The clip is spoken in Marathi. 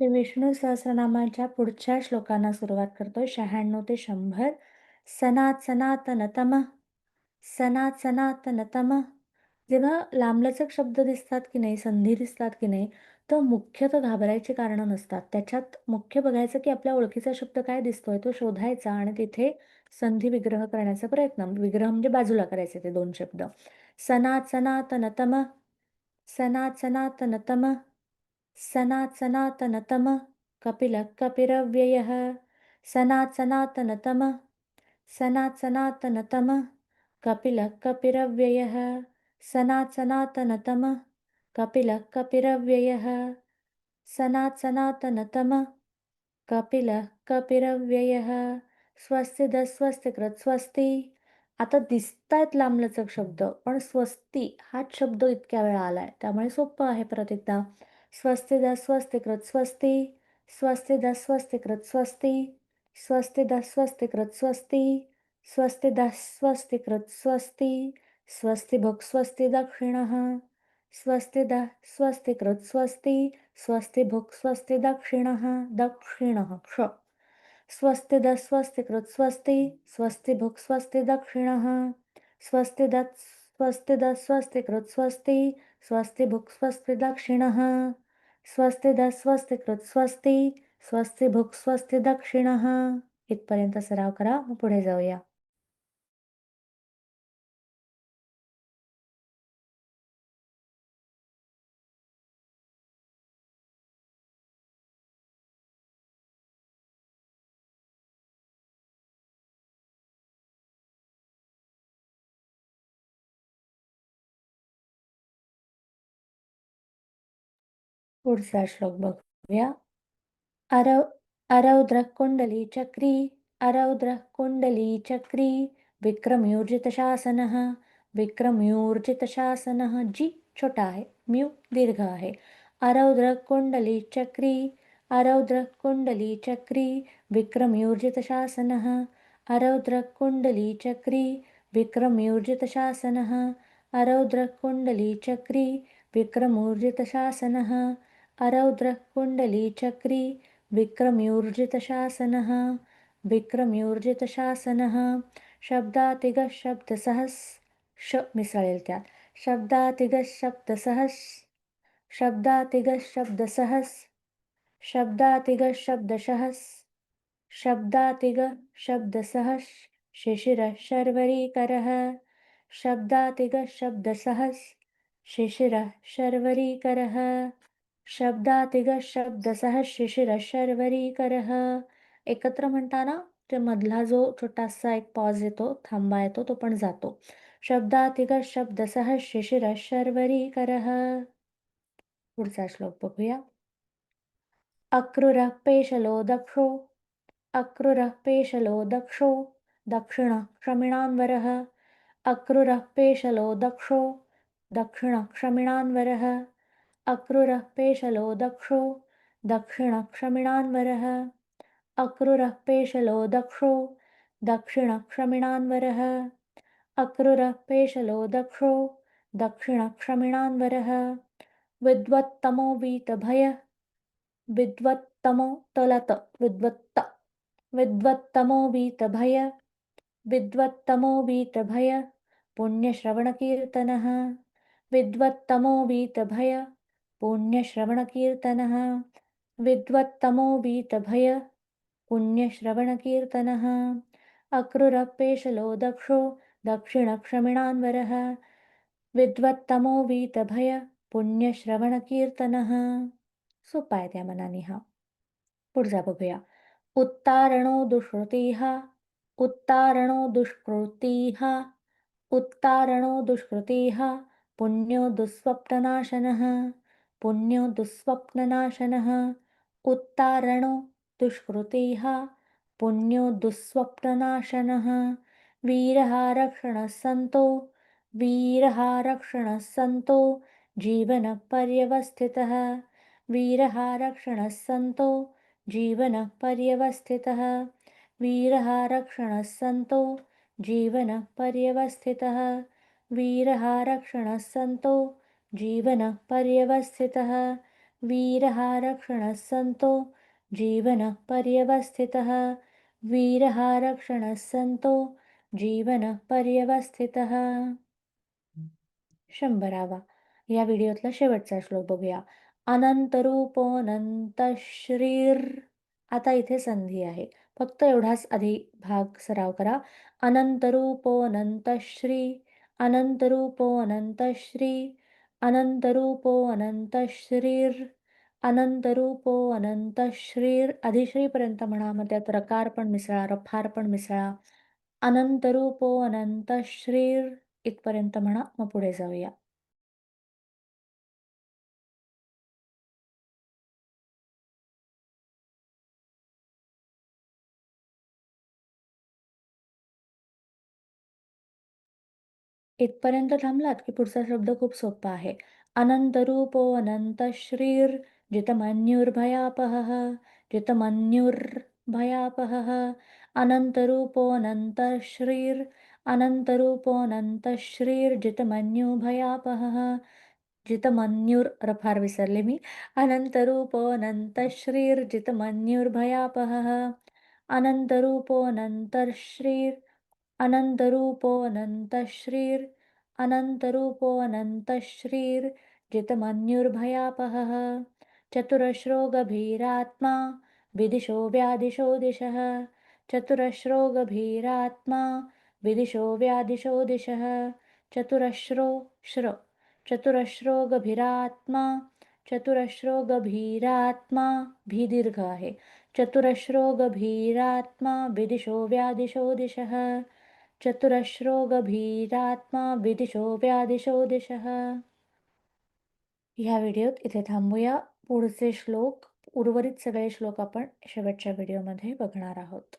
ते विष्णू सहस्रनामाच्या पुढच्या श्लोकांना सुरुवात करतो. शहाण्णव ते शंभर. सनात सनातनतम सनात सनातनतम जेव्हा लांबलचक शब्द दिसतात की नाही संधी दिसतात की नाही तर मुख्यतः घाबरायची कारणं नसतात. त्याच्यात मुख्य बघायचं की आपल्या ओळखीचा शब्द काय दिसतोय तो शोधायचा आणि तिथे संधी विग्रह करण्याचा प्रयत्न विग्रह म्हणजे बाजूला करायचे ते दोन शब्द. सनात सनातनतम सनात सनातनतम सनात सनातनतम कपिलः कपिरव्ययः सनात सनातनतम सनातनतम कपिलः कपिरव्ययः सनात सनातनतम कपिलः कपिरव्ययः सनात सनातनतम कपिलः कपिरव्ययः स्वस्ति द स्वस्तिकृत स्वस्ती। आता दिसतायत लांबलचक शब्द पण स्वस्ती हाच शब्द इतक्या वेळा आलाय त्यामुळे सोपं आहे परत एकदा. स्वस्ति द स्वस्तिकृत स्वस्ती स्वस्ति द स्वस्तिकृत स्वस्ती स्वस्ति द स्वस्तिकृत स्वस्ती स्वस्ति द स्वस्तिकृत स्वस्ति भुक् स्वस्ति दक्षिणः स्वस्ति द स्वस्तिकृत स्वस्ती स्वस्ति भुक् स्वस्ति दक्षिणः दक्षिणः क्ष स्वस्ति द स्वस्ति भुक् स्वस्ति दक्षिणः स्वस्ति द स्वस्ति स्वस्ति भुक् स्वस्ति दक्षिणः स्वस्ति द स्वस्तिकृत स्वस्ती स्वस्ति भुक् स्वस्ति दक्षिणः. इथपर्यंत सराव करा मग पुढे जाऊया. पुढचा श्लोक बघूया अरौ अरौद्रः कुण्डली चक्री अरौद्र कुण्डली चक्री विक्रमयोर्जितशासनः विक्रमयोर्जितशासनः जी छोटा आहे म्यू दीर्घ है अरौद्र कुण्डली चक्री अरौद्र कुण्डली चक्री विक्रमयोर्जितशासनः अरौद्र कुण्डली चक्री विक्रमयोर्जितशासनः अरौद्र कुण्डली चक्री विक्रमोर्जितशासनः अरौद्रः कुण्डलीचक्री विक्रम्यूर्जितशासनः विक्रम्यूर्जितशासनः शब्दातिगः शब्दसहस् श मिसळेल त्यात शब्दातिगः शब्दसहस् शब्दातिगः शब्दसहस् शब्दातिगः शब्दशहस् शब्दातिगः शब्दसहस् शिशिरः शर्वरीकरः शब्दातिगः शब्दसहस् शिशिरः शर्वरीकरः शब्दातिग शब्दसह शिशिर शर्वरीकरः एकत्र म्हणताना ते मधला जो छोटासा एक पॉज येतो थांबा येतो तो पण जातो. शब्दातिग शब्दसह शिशिर शर्वरीकरः पुढचा श्लोक बघूया. अक्रूरः पेशलो दक्षो। अक्रुरः पेशलो दक्षो। दक्षिण क्षमिणान्वरः। अक्रुरः पेशलो दक्षो। दक्षिण क्षमिणान्वरः। अक्रूरः पेशलो दक्षो दक्षिणक्षमिणान्वरः। अक्रूरः पेशलो दक्षो दक्षिणक्षमिणान्वरः। अक्रूरः पेशलो दक्षो दक्षिणक्षमिणान्वरः। विद्वत्तमो वीतभय। विद्वत्तमो तलत। विद्वत्त। विद्वत्तमो वीतभय। विद्वत्तमो वीतभय। पुण्यश्रवणकीर्तनः। विद्वत्तमो वीतभय। पुण्यश्रवणकीर्तनः विद्वत्तमो वीतभय। पुण्यश्रवणकीर्तनः अक्रुरप्पेशलो दक्षो दक्षिणक्षमिणान्वरः विद्वत्तमो वीतभय। पुण्यश्रवणकीर्तनः सोपाय त्या मनाने हा पुढचा बघूया। उत्तारणो दुष्कृतीः उत्तारणो दुष्कृतीः उत्तारणो दुष्कृतीः पुण्यो दुःस्वप्ननाशनः। पुण्यो दुःस्वप्ननाशनः उत्तारणो दुष्कृतिः पुण्यो दुःस्वप्ननाशनः। वीरहारक्षणः सन्तो वीरहारक्षणः सन्तो जीवनपर्यवस्थितः। वीरहारक्षणः सन्तो जीवनपर्यवस्थितः। वीरहारक्षणः सन्तो जीवनपर्यवस्थितः। वीरहारक्षणः सन्तो जीवनपर्यवस्थितः वीरः रक्षणः सन्तो जीवनः पर्यवस्थितः। वीरः रक्षणः सन्तो जीवनः पर्यवस्थितः। शंभरावा। या व्हिडिओतला शेवटचा श्लोक बघूया. अनंतरूपोऽनंत श्रीर आता इथे संधी आहे. फक्त एवढाच आधी भाग सराव करा. अनंतरूपोऽनंत श्री अनंतरूपो अनंतश्रीर अनंतरूपो अनंतश्रीर अधिश्रीपर्यंत म्हणा मग त्यात रकार पण मिसळा रफार पण मिसळा. अनंतरूपो अनंतश्रीर इथपर्यंत म्हणा मग पुढे जाऊया. इथपर्यंत थांबलात की पुढचा शब्द खूप सोपा आहे. अनंतरूपो अनंत श्रीर जितमन्युर्भयापहः जितमन्युर्भयापहः। अनंतरूपो अनंत श्रीर अनंतरूपो अनंत श्रीर जित जितमन्युर रफार विसरले मी. अनंतरूपो अनंत श्रीर जितमन्युर्भयापहः। अनंतरूपो अनंत अनन्तरूपोऽनन्तश्रीर् अनंतरूपो अनन्तश्रीर् अनन्तरूपो अनन्तश्रीर् जितमन्युर्भयापहः चतुरश्रो गभीरात्मा विदिशो व्यादिशो दिशः चतुरश्रो गभीरात्मा विदिशो व्यादिशो दिशः चतुरश्रो श्र चतुरश्रो गभीरात्मा चतुरश्रो गभीरात्मा भी दीर्घ आहे चतुरश्रो गभीरात्मा विदिशो व्यादिशो दिशः चतुरश्रो गभीरात्मा विदिशो व्यादिशो दिशः. ह्या व्हिडिओत इथे थांबूया. पुढचे श्लोक उर्वरित सगळे श्लोक आपण शेवटच्या व्हिडिओमध्ये बघणार आहोत.